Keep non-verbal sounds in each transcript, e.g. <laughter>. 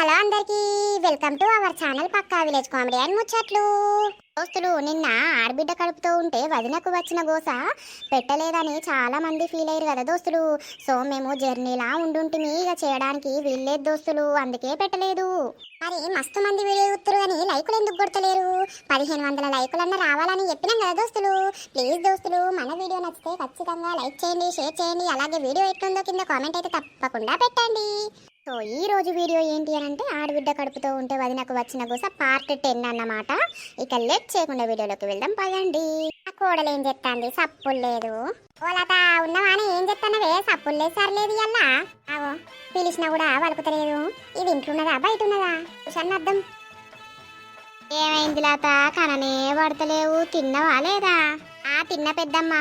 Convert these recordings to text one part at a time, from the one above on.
Hello అందరికి welcome to our channel పక్కా village comedy and ముచ్చట్లు. దోస్తులు నిన్న ఆడబిడ్డ కడుపుతో ఉంటే వదినకు వచ్చిన గోస పెట్టలేదని చాలా మంది ఫీల్ అయ్యారు కదా దోస్తులు. సో మేము జర్నీలా ఉండుంటిమి ఇక చేయడానికి వీల్లేదు దోస్తులు అందుకే పెట్టలేదు. మరి మస్తు మంది వీడియో చూస్తారు కానీ లైకులు ఎందుకు కొడతలేరు? పదిహేను వందల లైకులన్నా రావాలని చెప్పినాం కదా దోస్తులు. ప్లీజ్ దోస్తులు మన వీడియో నచ్చితే ఖచ్చితంగా లైక్ చేయండి షేర్ చేయండి అలాగే వీడియో ఎట్లుందో కింద కామెంట్ అయితే తప్పకుండా పెట్టండి. సో ఈ రోజు వీడియో ఏంటి అని అంటే ఆడబిడ్డ కడుపుతో ఉంటే వదినకు వచ్చిన గుస పార్ట్ టెన్ అన్నమాట. ఇక లెట్ చేయకుండా వీడియోలోకి వెళ్దాం పదండి. ఆ కోడలు ఏం చెప్తాంది సప్పులు లేదు. ఓలత ఉన్నవాని ఏం చెప్తానవే సప్పులు లేదు సర్లేదు అల్లా ఆవో పిలిచినా కూడా వలుపుతలేదు ఇది ఇంట్లున్నదా బయట ఉన్నదా చూసాను అర్థం. ఏమైంది లత? కననే పడతలేవు. తిన్నవా లేదా? ఆ తిన్న పెద్దమ్మ.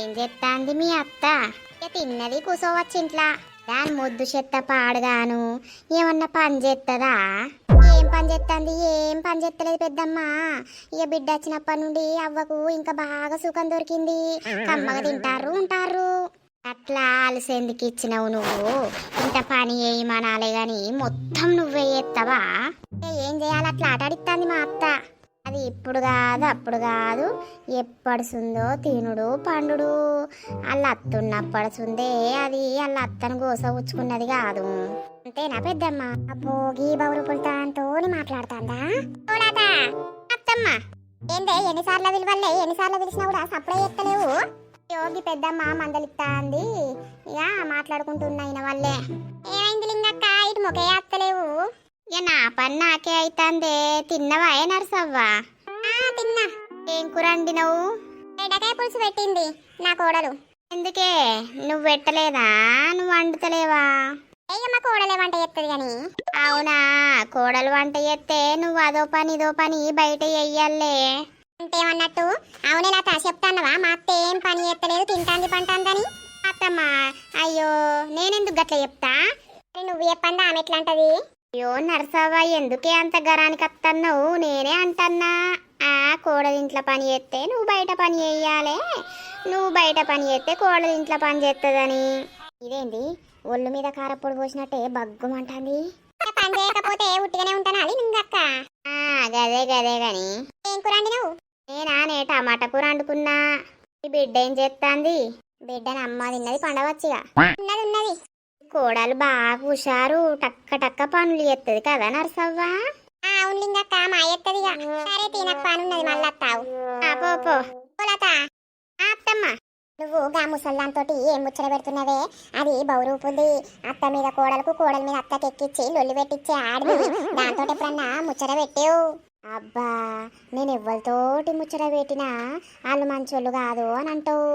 ఏం చెప్తాంది మీ అత్త? ఇక తిన్నది కూసోవచ్చు ఇంట్లో. దాని ముద్దు చెత్త పాడుగాను. ఏమన్నా పని చేస్తుందా ఏం పని చేస్తుంది ఏం పని చేస్తలేదు పెద్దమ్మ. ఇక బిడ్డ వచ్చినప్పటి నుండి అవ్వకు ఇంకా బాగా సుఖం దొరికింది. కమ్మగా తింటారు ఉంటారు. అట్లా అలసేందుకు ఇచ్చినావు నువ్వు? ఇంత పని ఏమనాలే గాని మొత్తం నువ్వే చేస్తావా ఏం చేయాలి? అట్లా ఆటాడిస్తుంది మా అత్త. అది ఇప్పుడు కాదు అప్పుడు కాదు. ఎప్పడుసుందో తినుడు పండుడు. వాళ్ళ అత్తున్నప్పడుసుందే అది వాళ్ళ అత్తను గోస ఉచ్చుకున్నది కాదు. అంతేనా పెద్దమ్మ? అబ్బో గీ బౌరు పుల్తాంతో మాట్లాడుతాందా? అత్తమ్మ. ఏందే ఎన్నిసార్లు విలువల్లే ఎన్నిసార్లు పిలిచినా కూడా సప్లై ఎత్తలేవు యోగి పెద్దమ్మ మందలిస్తాంది ఇక మాట్లాడుకుంటున్నాయిన వాళ్ళే. ఏమైంది లింగక్క? ఇటు మొకే అత్తలేవు. ఇక నా పని నాకే అయితాందే. తిన్నవా ఏ నర్సవ్వా? తిన్నా. ఏం కూర వండినవు? బెండకాయ పులుసు పెట్టింది నా కోడలు. ఎందుకే? నువ్వు పెట్టలేదా? నువ్వు వండుతలేవా? అయ్యమ్మ కోడలే వంట చేస్తుంది కానీ అవునా? కోడలు వంట చేస్తే నువ్వు అదో పని ఇదో పని బయట చెయ్యాలే అంతేమన్నట్టు? అవునే లత చెప్తానవా మా అత్త ఏం పని చేస్తలేదు తింటాంది పంటాందని? అత్తమ్మ అయ్యో నేనెందుకు గట్ల చెప్తా? నువ్వు చెప్పండి ఆమె ఎట్లా అంటది అయ్యో నరసవ్వ ఎందుకే అంత గరానికి అత్తన్నావు? నేనే అంటన్నా. ఆ కోడలి ఇంట్లో పని చేస్తే నువ్వు బయట పని చేయాలి. నువ్వు బయట పని చేస్తే కోడలి ఇంట్లో పని చేస్తుందని ఇదేంది? ఒళ్ళు మీద కారపొడి పోసినట్టే బగ్గుమంటుంది. పని చేయకపోతే ఉట్టిగానే ఉంటానా? అది నింగక్క గదే గదే గాని. ఏం కూర వండినావు టమాటా కూర వండుకున్నా ఈ బిడ్డ ఏం చేస్తాంది బిడ్డని అమ్మ తిన్నది పండవచ్చుగా ఉన్నది ఉన్నది. కోడలు బాగా హుషారు టక్క టక్క పనులు చేస్తుంది కదా నరసవ్వ? అవును లింగక్క మా ఎత్తదిగా సరే మళ్ళీ పో పో. పోలత. అత్తమ్మ. నువ్వు గా ముసల్దాంతోటి ఏం ముచ్చట పెడుతున్నావే? అది బౌరూపుంది అత్త మీద కోడలకు కోడల మీద అత్తకి ఎక్కిచ్చి లొల్లి పెట్టించే ఆడిని. దాంతో ఎప్పుడన్నా ముచ్చట పెట్టావు? అబ్బా నేను ఎవ్వరితోటి ముచ్చట పెట్టినా? వాళ్ళు మంచోళ్ళు కాదు అని అంటావు.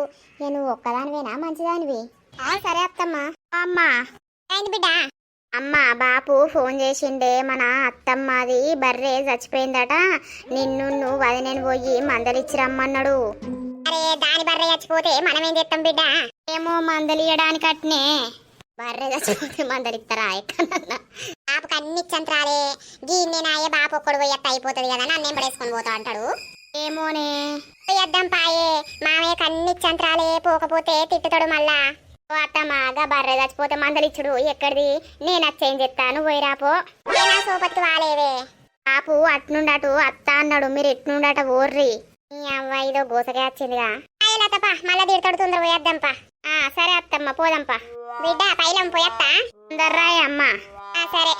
నువ్వు ఒక్కదానివేనా? మంచిదానివి? సరే అత్తమ్మ. అమ్మా. అయింది బిడ్డ? అమ్మ బాపు ఫోన్ చేసిండే మన అత్తమ్మది బర్రె చచ్చిపోయిందట. నిన్ను నువ్వు వదినేను పోయి మందలిచ్చి రమ్మన్నాడు. అరే దాని బర్రె చచ్చిపోతే మనం ఏం చేస్తాం బిడ్డ? ఏమో మందలియడానికి అట్నే. బర్రె చచ్చిపోతే మందలిస్తారా ఎక్కడన్నా? బాపుకి అన్ని ఇచ్చంతరాలే. గీన్నే నాయ బాపు ఒక్కడు పోయత్త అయిపోతుంది కదా నన్ను పడేసుకొని పోతా అంటాడు? ఏమోనే. పోయొద్దాం పాయే. మామయ్యకి అన్ని ఇచ్చంతరాలే పోకపోతే తిట్టుతాడు మళ్ళా. ఓ బర్రె చచ్చిపోతే మందలిచ్చుడు ఎక్కడిది? నేను అచ్చేం చెప్తాను పోయిరాపో నేనా సోపత్తి వాలేవే? పాపు అట్నుండటు. అత్త అన్నాడు మీరు ఎట్నుండట ఓర్రి. మీ అవ్వ ఇదో గోసగా వచ్చిందిగా. అయ్యలతపా మళ్ళా తిడతాడు తొందర పోయేద్దాంపా ఆ సరే అత్తమ్మ పోదాంపా. బిడ్డ పైలం పోయత్తా తొందర్రాయ్ అమ్మ. ఆ సరే.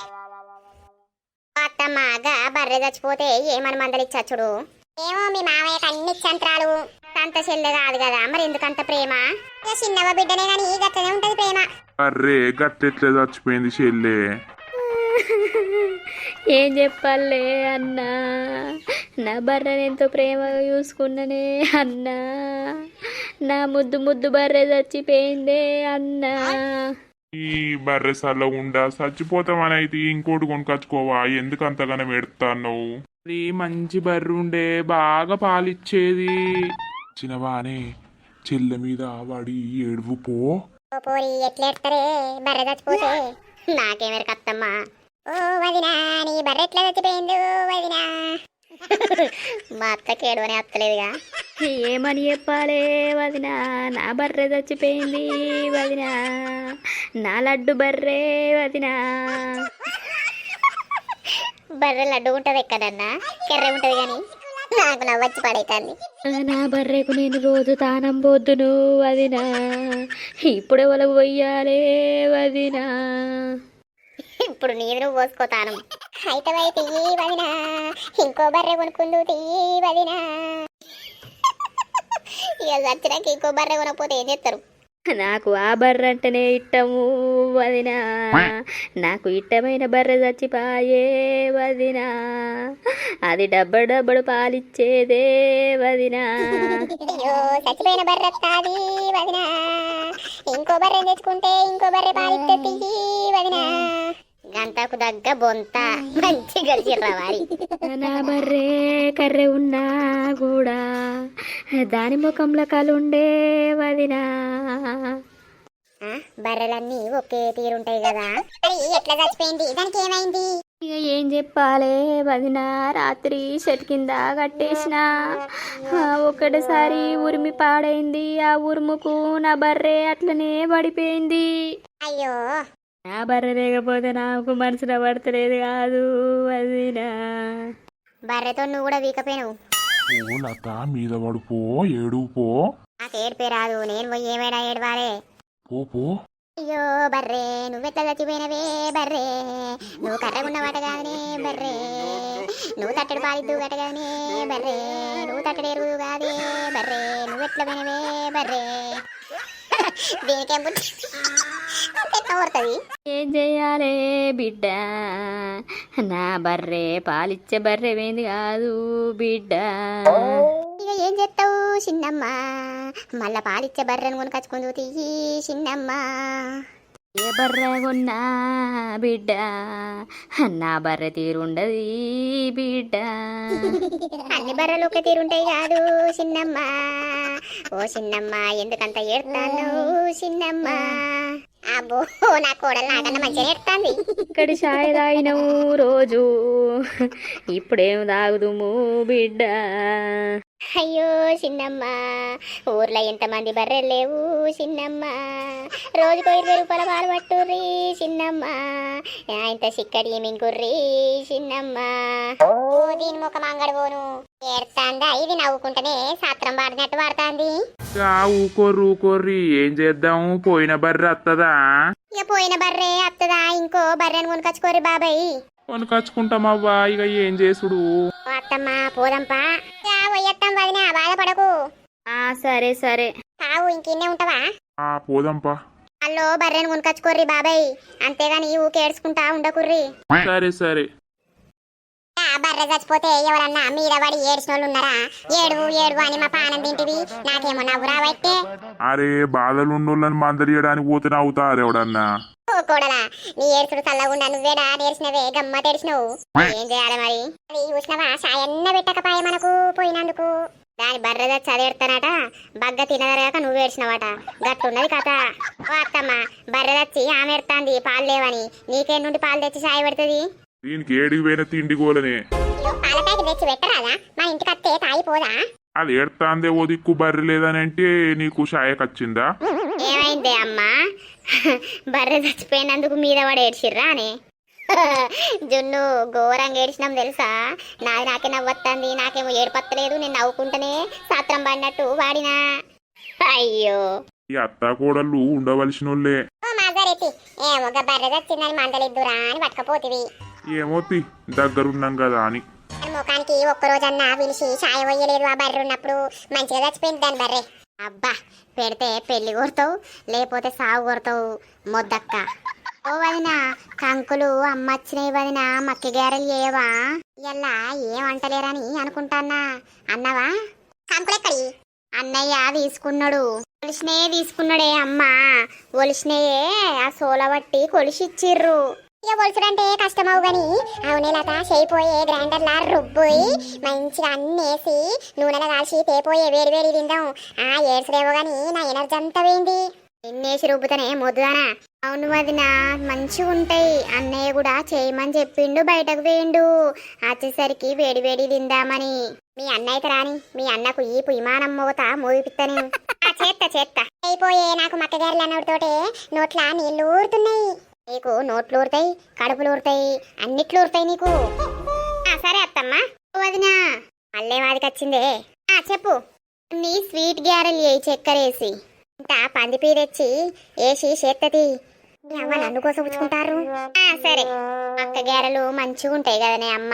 అత్తమ్మగా బర్రె చచ్చిపోతే ఏమని మందలిచ్చచ్చుడు ఏమో మీ మామయ్యకు అన్ని చంత్రాలు అంత చెల్లె కాదు కదా. మరి ఎందుకంత ప్రేమ? చిన్నవ బిడ్డనే గాని గట్లనే ఉంటది ప్రేమ. అర్రే గట్టెట్లే చచ్చిపోయింది చెల్లె? <laughs> ఏం చెప్పాలే అన్నా? నా బర్రెని ఎంతో ప్రేమగా చూసుకున్ననే అన్నా? నా ముద్దు ముద్దు బర్రె చచ్చిపోయిందే అన్నా? ఈ బర్రెసల్లో ఉండా? చచ్చిపోతామని అయితే ఇంకోటి కొనుకొచ్చుకోవా? ఎందుకు అంతగానో పెడతాను అది మంచి బర్రె ఉండే బాగా పాలిచ్చేది. చిన్నవానే చెల్లె మీద వాడి ఏడువు పో. పోరి బర్రె చచ్చిపోతే ఓ వదినా నీ బర్రె ఎట్లా చచ్చిపోయింది వదినా? మా అత్తకి ఏడవనే అత్తలేదుగా. ఏమని చెప్పాలే వదిన? నా బర్రె చచ్చిపోయింది వదిన. నా లడ్డు బర్రె వదిన. బర్రె లడ్డు ఉంటది ఎక్కడన్నా కెర్ర ఉంటది కానీ. నాకు నవ్వచ్చి పడైతుంది నా బర్రెకు నేను రోజు తానం పోద్దును వదినా. ఇప్పుడే వాళ్ళకు పోయాలే వదినా. ఇప్పుడు నీరు నువ్వు పోసుకోతాను అయితే తీయి వదినా. ఇంకో బర్రె కొనుక్కుందు తీయి వదినా. ఇక చచ్చినాక ఇంకో బర్రె కొనకపోతే ఏం చేస్తారు? నాకు ఆ బర్రె అంటేనే ఇట్టము వదినా. నాకు ఇట్టమైన బర్రె చచ్చిపాయే వదినా. అది డబ్బడు డబ్బడు పాలిచ్చేదే వదినా. చచ్చిపోయిన బర్రె వస్తాది వదినా. ఇంకో బర్రె తెచ్చుకుంటే ఇంకో బర్రె పాలిస్తే తీయి వదినా. గంటకు దగ్గ బొంత. మంచి గడిచిర్రా వారి. నా బర్రె కర్రె ఉన్నా కూడా దాని ముఖంలో కలుండే వదినా. బర్రెలన్నీ ఒకే తీరుంటాయి కదా. ఎట్లా చచ్చిపోయింది? దానికి ఏమైంది? ఇక ఏం చెప్పాలే వదిన రాత్రి చెట్టు కింద కట్టేసిన. ఆ, ఒక్కటేసారి ఉరిమి పాడైంది. ఆ ఉరుముకు నా బర్రె అట్లనే పడిపోయింది. అయ్యో. నా బర్రె లేకపోతే నాకు మనసులో పడతలేదు కాదు వదినా. బర్రెతో నువ్వు కూడా వీకపోయినావు. ఓ లత మీద పడుపో ఏడు పో. నాకు ఏడిపే రాదు నేను పోయి ఏమైనా ఏడవాలే? పో పో. అయ్యో బర్రే నువ్వెట్లా చచ్చిపోయినవే బర్రే. నువ్వు కర్రగున్నవాట కాదనే బర్రే. నువ్వు తట్టడు పాలిద్దు గట కాదనే బర్రే. నువ్వు తట్టడు ఎరువు కాదే బర్రే. నువ్వెట్లా పోయినవే బర్రే. దీనికేం ఏం చెయ్యాలే బిడ్డ? నా బర్రె పాలిచ్చే బర్రె వేంది కాదు బిడ్డ. ఇక ఏం చేస్తావు చిన్నమ్మ? మళ్ళా పాలిచ్చే బర్రెను కొనుకొచ్చుకుందు తీయి చిన్నమ్మ. ఏ బర్రె కొన్నా బిడ్డ నా బర్రె తీరుండది బిడ్డ. అన్ని బర్రెలు ఒక తీరుంటాయి కాదు చిన్నమ్మ. ఓ చిన్నమ్మ ఎందుకంత ఏడుతాను చిన్నమ్మ. అబ్బో నా కోడలు నాకన్నా మంచిగా ఏడుతాంది. ఇక్కడి చాయ్ తాగినవు రోజు ఇప్పుడేం తాగుదుము బిడ్డ. అయ్యో చిన్నమ్మ ఊర్లో ఎంతమంది బర్రెలు లేవు చిన్నమ్మ. రోజుకో ఇరవై రూపాయల పాలు పట్టుర్రి చిన్నమ్మ. ఇంత చిక్కడి మింగుర్రి చిన్నమ్మ. ఓ దీని ముఖం పోను ఏడుతాందా? ఇది నవ్వుకుంటేనే సాత్రం పాడినట్టు పాడుతాంది. ఊకోర్రు ఊకోర్రి ఏం చేద్దాం? పోయిన బర్రె వత్తదా ఇక పోయిన బర్రె అత్తదా? ఇంకో బర్రెను కొనుకొచ్చుకోరి బాబాయ్. కొనుకొచ్చుకుంటామవ్వా ఇక ఏం చేసుడు? అత్తమ్మ పోదంపా పోయత్తం వదినా బాధపడకు. ఆ సరే సరే. కావు ఇంకిన్నే ఉంటావా? ఆ పోదాంపా అల్లో బర్రెను కొనుకొచ్చుకోర్రి బాబాయ్. అంతేగాని ఊకే ఏడ్చుకుంటా ఉండకుర్రి. సరే సరే. ఆ బర్రె చచ్చిపోతే ఎవరన్నా మీద పడి ఏడ్చిన వాళ్ళు ఉన్నారా? ఏడువు ఏడువు అని మా పానం తింటివి. నాకేమో నవ్వు రావట్టే. అరే బాధలు ఉన్నోళ్ళని మందలియడానికి పోతే నవ్వుతారు ఎవడన్నా. కోడలా. నీ ఏడుచుడు చల్లగుండా నువ్వేడా? నేర్చినవే గమ్మ తెరిచినవు. ఏం చేయాలి మరి? అది చూసినవా? సాయన్న పెట్టకపాయ మనకు పోయినందుకు. దాని బర్రె తెచ్చి చదేడతానట బగ్గ తినదరగాక నువ్వు ఏడ్చినవట. గట్టున్నది కథ. అత్తమ్మ బర్రె తెచ్చి ఆమె ఎడతాంది పాలు లేవని. నీకే నుండి పాలు తెచ్చి సాయ పెడుతుంది? దీనికి ఏడికి పోయిన తిండి గోలనే. పాల ప్యాకెట్ తెచ్చి పెట్టరాదా మా ఇంటికి అత్తే తాగిపోదా? అది ఏడుతాందే ఓ దిక్కు బర్రె లేదని అంటే నీకు షాయకొచ్చిందా ఏమైంది అమ్మా? బర్రె చచ్చిపోయినందుకు మీద పడి ఏడ్చిర్రా అని. జున్ను ఘోరంగా ఏడ్చినాం తెలుసా? నాది నాకే నవ్వొత్తంది నాకేమో ఏడుపత్తలేదు నేను నవ్వుకుంటేనే సాత్రం పడినట్టు వాడినా. అయ్యో. ఈ అత్తా కోడళ్ళు మాజారెత్తి ఏమో బర్రె చచ్చిందని మందలిద్దురా అని పట్టుకపోతివి. ఏమోతి దగ్గరున్నాం కదా అని. ముఖానికి ఒక్క రోజన్నా పిలిచి చాయ పోయలేదు ఆ బర్రె ఉన్నప్పుడు. మంచిగా చచ్చిపోయింది దాని బర్రె. అబ్బా పెడితే పెళ్ళి కొడతావు లేకపోతే సాగు కొడతావు మొద్దక్క. ఓ వదిన కంకులు అమ్మచ్చినాయి వదిన మక్కి గారెలు ఏవా ఇలా ఏం అంటలేరని అనుకుంటానా అన్నవా? కంకులెక్కడి అన్నయ్య తీసుకున్నాడు. ఒలిసినే తీసుకున్నాడే అమ్మ. ఒలిసినయే ఆ సోల బట్టి కొలిసిచ్చిర్రు. ఇక ఒలుసుడంటే కష్టమవు కానీ అవునే లత చేయిపోయే గ్రైండర్లా లా మంచిగా అన్ని వేసి నూనెలో కాల్చి తేపోయే వేడి వేడి తిందాం. ఆ ఏడ్చలేవో కానీ నా ఎనర్జీ అంతా పోయింది. ఎన్నేసి రుబ్బుతనే మొద్దుదానా అవును వదిన మంచిగా ఉంటాయి. అన్నయ్య కూడా చేయమని చెప్పిండు బయటకు వేయండు వచ్చేసరికి వేడి వేడి తిందామని. మీ అన్నయ్యకి రాని మీ అన్నకు ఈ విమానం మోత మోగిపిత్తని చేత్త చేత్త. అయిపోయే నాకు మక్కగారులు అన్నోడితోటే నోట్ల నీళ్ళు ఊరుతున్నాయి. నీకు నోట్లు ఊరుతాయి కడుపులు ఊరుతాయి అన్నిట్లు ఊరుతాయి నీకు సరే అత్తమ్మా. వదినా. మళ్ళీ వాదికి వచ్చిందే ఆ చెప్పు. నీ స్వీట్ గ్యారెల్ వేయి చక్కెర వేసి ఇంత పందిపీ తెచ్చి ఏసి చేత్తది. మీ అమ్మ నన్ను కోసం ఉంచుకుంటారు ఆ, సరే. అక్క గ్యారెలు మంచిగా ఉంటాయి కదనే అమ్మ.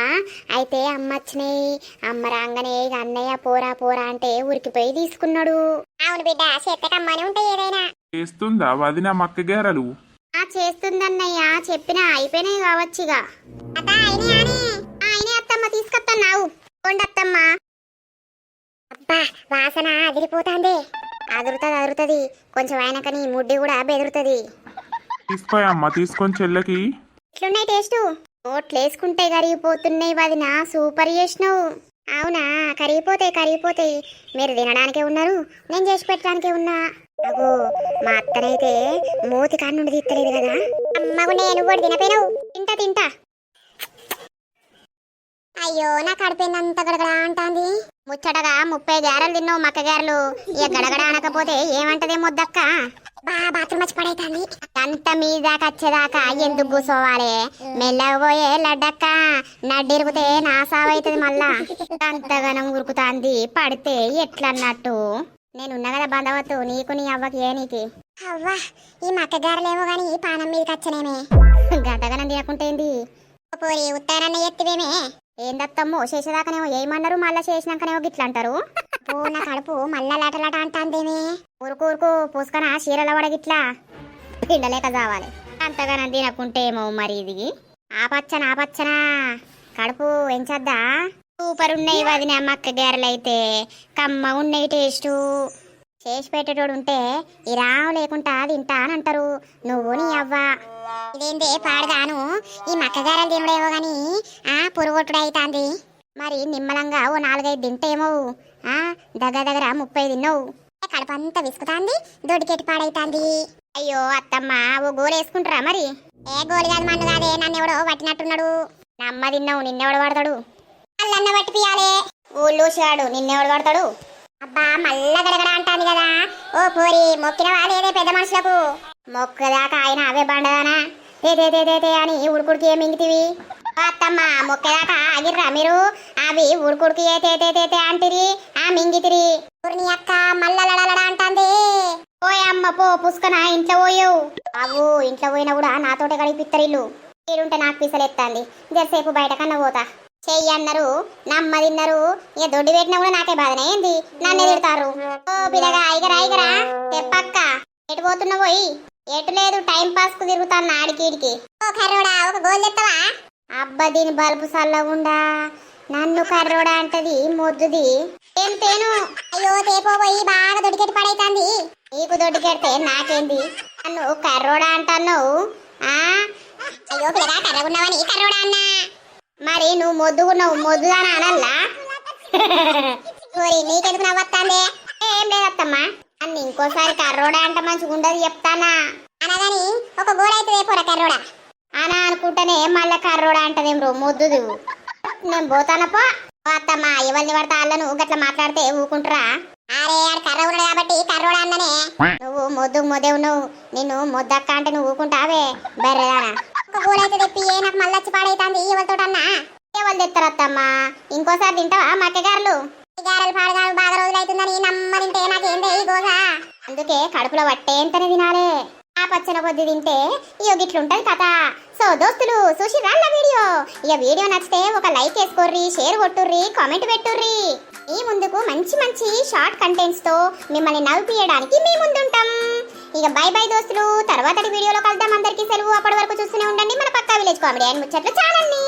అయితే అమ్మ వచ్చినాయి. అమ్మ రాగానే అన్నయ్య పోరా పోరా అంటే ఉరికిపోయి తీసుకున్నాడు. అవును బిడ్డ చేత్తకమ్మనే ఉంటాయి ఏదైనా. చేస్తుందా వదిన మక్క గేరలు ఆ చేస్తుందన్నయ్య. చెప్పినా అయిపోయినాయి కావచ్చుగా ఆయనే అత్తమ్మ తీసుకొస్తున్నావు కొండత్తమ్మ అబ్బా వాసన అదిరిపోతాంది. అదురుతుంది అదురుతుంది. కొంచెం ఆయనకని ముడ్డి కూడా బెదురుతుంది. తీసుకోయమ్మ తీసుకొని చెల్లెకి. ఇట్లున్నాయి టేస్ట్? నోట్లు వేసుకుంటే కరిగిపోతున్నాయి వదిన. సూపర్ చేసినావు. అవునా? కరిగిపోతాయి కరిగిపోతాయి. మీరు తినడానికే ఉన్నారు నేను చేసి పెట్టడానికే ఉన్నా. అగో మా అత్తనైతే మూతి కాన్నుండి తీస్తలేదు కదా. అమ్మకు నేను కూడా తినపోయినావు. తింటా తింటా. అయ్యో నా కడిపోయిందంత గడగడ అంటాంది. ముచ్చటగా ముప్పై గారెలు తిన్నావు మక్క గారెలు ఇక గడగడ అనకపోతే ఏమంటదే ముద్దక్క? బా బాత్రూమ్ వచ్చి పడైతుంది. అంత మీదాకా వచ్చేదాకా ఎందుకు కూసోవాలి మెల్లగపోయే లడ్డక్క. నడ్డిరిగితే నాసావైతుంది మళ్ళా. అంతగానం ఉరుకుతాంది. పడితే ఎట్లన్నట్టు? నేనున్నా కదా బంధవత్తు నీకు నీ అవ్వకి ఏ నీకి? అవ్వా ఈ మక్కగారలేమో గాని పానం మీదకి వచ్చనేమే. గంటగానం తినకుంటేంది పోరి ఉత్తారన్న ఎత్తివేమే. ఏందత్తమ్మో చేసేదాకానేమో ఏమన్నారు మళ్ళా చేసినాకనేమో గిట్ల అంటారు కడుపు మళ్ళా లాటలాట అంటాందేమే. ఊరుకు ఊరుకు పూసుకన చీరల వడగిట్లా పిండలేక చావాలి అంతగానం తినకుంటే ఏమో మరి ఇది? ఆ పచ్చన ఆ పచ్చన? కడుపు ఎంచద్దా? సూపర్ ఉన్నాయి వదిన మక్క గారెలైతే కమ్మ ఉన్నాయి టేస్టు. చేసి పెట్టేటోడు ఉంటే ఈ రావు లేకుండా తింటా అని అంటారు. నువ్వు నీ అవ్వ. ఇదేందే పాడగాను? ఈ మక్కగారలు తినడేవో గాని ఆ పురుగొట్టుడు అవుతాంది మరి నిమ్మలంగా ఓ నాలుగైదు తింటేమో. ఆ దగ్గర దగ్గర ముప్పై తిన్నావు. కడపంతా విసుకుతాంది? దొడికెట్టి పాడైతాంది. అయ్యో అత్తమ్మ ఓ గోలు వేసుకుంటారా మరి? ఏ గోలు కాదు మన్ను కాదే నన్ను ఎవడో పట్టినట్టున్నాడు. నమ్మ తిన్నావు నిన్నెవడు పడతాడు అల్లన్న పట్టిపియాలే పియాలే షాడు నిన్నెవడు కొడతాడు? అబ్బా మళ్ళా గడగడ అంటాంది కదా. ఓ పోరి మొక్కిన వాళ్ళేదే పెద్ద మనుషులకు? మొక్కదాకా ఆయన అవే బండదానా? తే తే తే తే అని ఉడుకుడికి ఏమి మింగితివి? అత్తమ్మ మొక్కదాకా ఆగిర్రా మీరు? అవి ఉడుకుడికి ఏ తే తే తే అంటిరి? ఆ మింగితిరి. ఊరిని అక్క మల్ల లడలడ అంటాంది. పోయ్ అమ్మ పో పుస్కన ఇంట్లో పోయావు. అవు ఇంట్లో పోయినా కూడా నాతోటే గడిపిస్తారు ఇల్లు మీరుంటే నాకు పిసలెత్తాంది. జరసేపు బయట కన్నా పోతా చెయ్యి అన్నారు నమ్మదిన్నారు ఇక దొడ్డి పెట్టినా కూడా నాకే బాధనే ఏంది నన్ను తిడతారు. ఓ పిల్లగా ఐగరా ఐగరా చెప్పక్క ఎటు పోతున్నావోయ్ ఎటు లేదు టైం పాస్కు తిరుగుతాను ఆడికి ఓ కర్రోడా ఒక గోల్ చెత్తవా అబ్బా దీని బల్బు సల్లగుండా. నన్ను కర్రోడా అంటది మొద్దుది. ఏం తేను? అయ్యో పోయి బాగా దొడికెట్టి పడైతాంది. నీకు దొడ్డికెడితే నాకేంది? నన్ను కర్రోడా అంటున్నావు? ఆ? అయ్యో పిల్లగా కర్రగున్నావని కర్రోడా అన్నా. మరి నువ్వు మొద్దుకున్నావు మొద్దుదానా అనల్లా? ఓరి నీకెందుకు నవ్వత్తాందే? ఏం లేదత్తమ్మా. అన్ని ఇంకోసారి కర్రోడా అంట మంచిగా ఉండదు చెప్తానా? అనగాని ఒక గోడైతే పోరా కర్రోడా? అనా అనుకుంటేనే మళ్ళీ కర్రోడా అంటదేం రో మొద్దుదు. నేను పోతానపో ఓ అత్తమ్మా ఎవరిని పడితే వాళ్ళను గట్లా మాట్లాడితే ఊకుంటారా? అరే ఆడు కర్ర ఉన్నాడు కాబట్టి కర్రోడా అన్ననే. నువ్వు మొద్దు మొదే ఉన్నావు. నిన్ను మొద్దక్క అంటే నువ్వు ఊకుంటావే. బర్రెదానా? ఒక్క గోడైతే తెప్పి నాకు మళ్ళీ వచ్చి పాడైతాంది ఎవరితోటన్నా ఎవరు తెస్తారత్తమ్మా ఇంకోసారి తింటావా మక్కగారులు గారెలు పాడగాలు బాగా రోజులు అవుతుందని నమ్మ నాకేందే ఈ గోస? అందుకే కడుపులో వట్టేంతనే తినాలే. ఆ పచ్చన కొద్ది తింటే ఇక గిట్లుంటది కథ. సో దోస్తులు చూసి రాళ్ళ వీడియో? ఇక వీడియో నచ్చితే ఒక లైక్ వేసుకోర్రి షేర్ కొట్టుర్రి కామెంట్ పెట్టుర్రి. ఈ ముందుకు మంచి మంచి షార్ట్ కంటెంట్స్తో మిమ్మల్ని నవ్వియడానికి మీ ముందుంటాం. ఇక బై బై దోస్తులు. తర్వాతటి వీడియోలో కలుద్దాం. అందరికీ సెలవు. అప్పటి వరకు చూస్తూనే ఉండండి. మన పక్కా విలేజ్ కామెడీ అండ్ ముచ్చట్లు చాలండి.